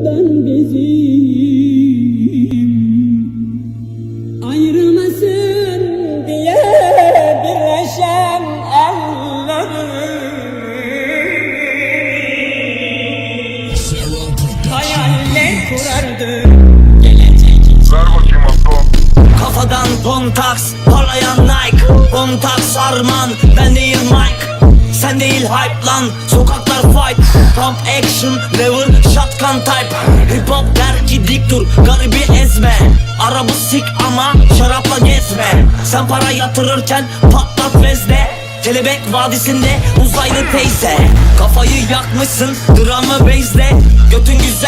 kafadan bezim Ayrılmasın diye birleşen ellerim. Hayaller kurardı. Gelecek Ver bakayım. Kafadan kontaks Parlayan Nike. Kontaks Arman Ben değil Mike Sen değil hype lan. Sokaklar fight. Pump action Lever shotgun type. Hip hop der ki dik dur Garibi ezme. Arabı sik ama şarapla gezme. Sen para yatırırken patlat vezne Kelebek vadisinde uzaylı teyze. Kafayı yakmışsın dramı bezle. Götün güzelse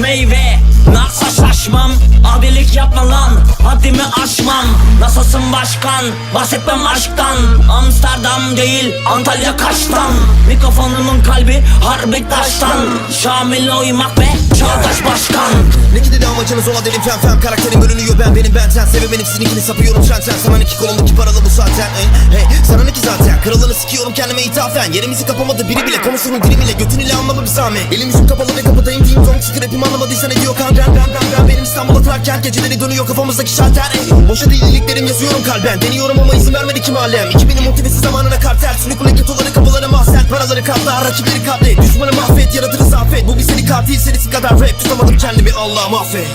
meyve narsa şaşmam. Adilik yapma lan haddimi aşmam Nasılsın başkan? Bahsetmem aşktan Amsterdam değil Antalya Kaş'tan. Mikrofonumun kalbi harbi taştan. Şamil uymak ve çağdaş başkan. Ne gidi de amacınız ola dedim fem fem. Karakterim bölünüyor ben benim benten Seven benim sizinkini sapıyorum tren tren Sana iki kolumdaki paralı bu zaten hey, hey, Sana ne ki zaten? Kralını sikiyorum kendime ithafen. Yerimizi kapamadı biri bile Konuşur mu biri bile Götün ile anlamı bir zahmet Elim yüzüm kapalı ve kapıdayım Ding dong sıkı rapim anlamadıysa ne diyor kan Ren ren ren ren Benim İstanbul'a tırarken Geceleri dönüyor. Kafamızdaki şalter hey. Boşa değil yazıyorum kalben. Deniyorum ama izin vermedi kim alem 2000'in motivesi zamanına kartel Sülükle getoları kapıları mahzen Paraları katla rakipleri katlet Düşmanı mahvet yaratırız afet Bu bir seri katil serisi kadar rap. Tutamadım kendimi Allah'ım affet